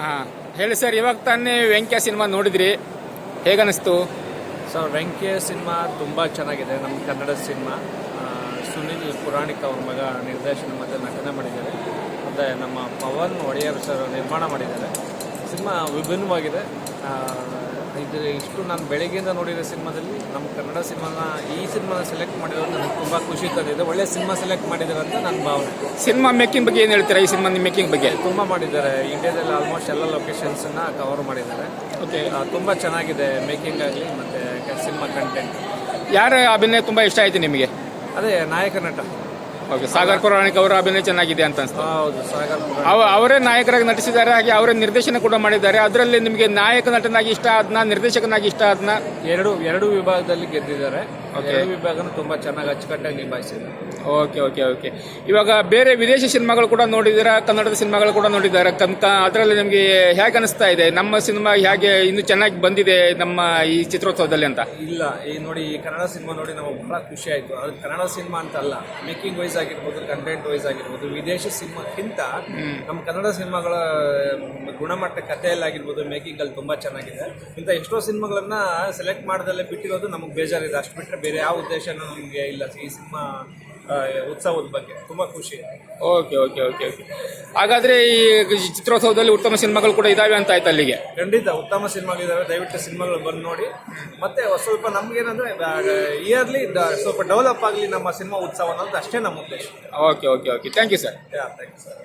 ಹಾಂ. ಹೇಳಿ ಸರ್ ಇವಾಗ ತಾನೇ ವೆಂಕ್ಯ ಸಿನಿಮಾ ನೋಡಿದ್ರಿ. ಹೇಗನ್ನಿಸ್ತು? ಸರ್ ವೆಂಕ್ಯ ಸಿನಿಮಾ ತುಂಬ ಚೆನ್ನಾಗಿದೆ ನಮ್ಮ ಕನ್ನಡ ಸಿನಿಮಾ. ಸುನಿಲ್ ಪುರಾಣಿಕ್ ಅವ್ರ ಮಗ ನಿರ್ದೇಶನ ಮತ್ತು ನಟನೆ ಮಾಡಿದ್ದಾರೆ. ಮತ್ತೆ ನಮ್ಮ ಪವನ್ ಒಡೆಯರ್ ಸರ್ ನಿರ್ಮಾಣ ಮಾಡಿದ್ದಾರೆ. ಸಿನಿಮಾ ವಿಭಿನ್ನವಾಗಿದೆ. ಇದು ಇಷ್ಟು ನಾನು ಬೆಳಗ್ಗೆಯಿಂದ ನೋಡಿರೋ ಸಿನಿಮಾದಲ್ಲಿ ನಮ್ಮ ಕನ್ನಡ ಸಿನಿಮಾನ ಈ ಸಿನಿಮಾನ ಸೆಲೆಕ್ಟ್ ಮಾಡಿರೋದು ನನಗೆ ತುಂಬ ಖುಷಿ ತಂದಿದೆ. ಒಳ್ಳೆ ಸಿನಿಮಾ ಸೆಲೆಕ್ಟ್ ಮಾಡಿದ್ದಾರೆ ಅಂತ ನನ್ನ ಭಾವನೆ. ಸಿನಿಮಾ ಮೇಕಿಂಗ್ ಬಗ್ಗೆ ಏನು ಹೇಳ್ತೀರಾ? ಈ ಸಿನಿಮಾ ಮೇಕಿಂಗ್ ಬಗ್ಗೆ? ತುಂಬ ಮಾಡಿದ್ದಾರೆ. ಇಂಡಿಯಾದಲ್ಲಿ ಆಲ್ಮೋಸ್ಟ್ ಎಲ್ಲ ಲೊಕೇಶನ್ಸನ್ನು ಕವರ್ ಮಾಡಿದ್ದಾರೆ. ಓಕೆ ತುಂಬ ಚೆನ್ನಾಗಿದೆ ಮೇಕಿಂಗ್ ಆಗಲಿ ಮತ್ತು ಸಿನಿಮಾ ಕಂಟೆಂಟ್ ಯಾರ ಅಭಿನಯ ತುಂಬ ಇಷ್ಟ ಆಯಿತು ನಿಮಗೆ? ಅದೇ ನಾಯಕ ನಟ. ಓಕೆ ಸಾಗರ್ ಪುರಾಣಿಕ್ ಅವರ ಅಭಿನಯ ಚೆನ್ನಾಗಿದೆ ಅಂತ ಅನ್ಸ್ತು. ಹೌದು ಸಾಗರ್ ಪುರಾಣಿಕ್. ಅವ ಅವರೇ ನಾಯಕರಾಗಿ ನಟಿಸಿದ್ದಾರೆ ಹಾಗೆ ಅವರೇ ನಿರ್ದೇಶನ ಕೂಡ ಮಾಡಿದ್ದಾರೆ. ಅದರಲ್ಲಿ ನಿಮಗೆ ನಾಯಕ ನಟನಾಗಿ ಇಷ್ಟ ಆದ್ನ ನಿರ್ದೇಶಕನಾಗಿ ಇಷ್ಟ ಆದ್ನ? ಎರಡು ಎರಡು ವಿಭಾಗದಲ್ಲಿ ಗೆದ್ದಿದ್ದಾರೆ. ಎರಡು ವಿಭಾಗನೂ ತುಂಬಾ ಚೆನ್ನಾಗಿ ಅಚ್ಚುಕಟ್ಟಾಗಿ ನಿಭಾಯಿಸಿದೆ. ಓಕೆ ಓಕೆ ಓಕೆ ಇವಾಗ ಬೇರೆ ವಿದೇಶಿ ಸಿನಿಮಾಗಳು ಕೂಡ ನೋಡಿದ್ದೀರಾ? ಕನ್ನಡದ ಸಿನಿಮಾಗಳು ಕೂಡ ನೋಡಿದ್ದಾರೆ. ಕನ್ಕ ಅದರಲ್ಲಿ ನಿಮಗೆ ಹೇಗೆ ಅನಿಸ್ತಾ ಇದೆ? ನಮ್ಮ ಸಿನಿಮಾ ಹೇಗೆ ಇನ್ನು ಚೆನ್ನಾಗಿ ಬಂದಿದೆ ನಮ್ಮ ಈ ಚಿತ್ರೋತ್ಸವದಲ್ಲಿ ಅಂತ? ಇಲ್ಲ ಈ ನೋಡಿ ಈ ಕನ್ನಡ ಸಿನಿಮಾ ನೋಡಿ ನಮಗೆ ಬಹಳ ಖುಷಿ ಆಯ್ತು. ಅದು ಕನ್ನಡ ಸಿನಿಮಾ ಅಂತ ಅಲ್ಲ ಮೇಕಿಂಗ್ ವೈಸ್ ಆಗಿರ್ಬೋದು ಕಂಟೆಂಟ್ ವೈಸ್ ಆಗಿರ್ಬೋದು ವಿದೇಶಿ ಸಿನಿಮಾಕ್ಕಿಂತ ನಮ್ಮ ಕನ್ನಡ ಸಿನಿಮಾಗಳ ಗುಣಮಟ್ಟ ಕಥೆಯಲ್ಲಾಗಿರ್ಬೋದು ಮೇಕಿಂಗ್ ಅಲ್ಲಿ ತುಂಬಾ ಚೆನ್ನಾಗಿದೆ. ಇಂಥ ಎಷ್ಟೋ ಸಿನಿಮಾಗಳನ್ನ ಸೆಲೆಕ್ಟ್ ಮಾಡ್ದಲ್ಲೇ ಬಿಟ್ಟಿರೋದು ನಮಗೆ ಬೇಜಾರಿದೆ. ಅಷ್ಟು ಬಿಟ್ಟರೆ ಬೇರೆ ಯಾವ ಉದ್ದೇಶನೂ ನಮಗೆ ಇಲ್ಲ ಈ ಸಿನಿಮಾ ಉತ್ಸವದ ಬಗ್ಗೆ. ತುಂಬ ಖುಷಿ. Okay okay okay okay. ಹಾಗಾದ್ರೆ ಈ ಚಿತ್ರೋತ್ಸವದಲ್ಲಿ ಉತ್ತಮ ಸಿನಿಮಾಗಳು ಕೂಡ ಇದಾವೆ ಅಂತ ಆಯ್ತು ಅಲ್ಲಿಗೆ? ಖಂಡಿತ ಉತ್ತಮ ಸಿನಿಮಾಗಳಿದ್ದಾವೆ ದಯವಿಟ್ಟು ಸಿನಿಮಾಗಳು ಬಂದು ನೋಡಿ. ಮತ್ತೆ ಸ್ವಲ್ಪ ನಮಗೇನಂದ್ರೆ ಇಯರ್ಲಿ ಸ್ವಲ್ಪ ಡೆವಲಪ್ ಆಗಲಿ ನಮ್ಮ ಸಿನಿಮಾ ಉತ್ಸವ ಅನ್ನೋದು ಅಷ್ಟೇ ನಮ್ಮ ಉದ್ದೇಶ. Okay okay okay. Thank you sir yeah thank you sir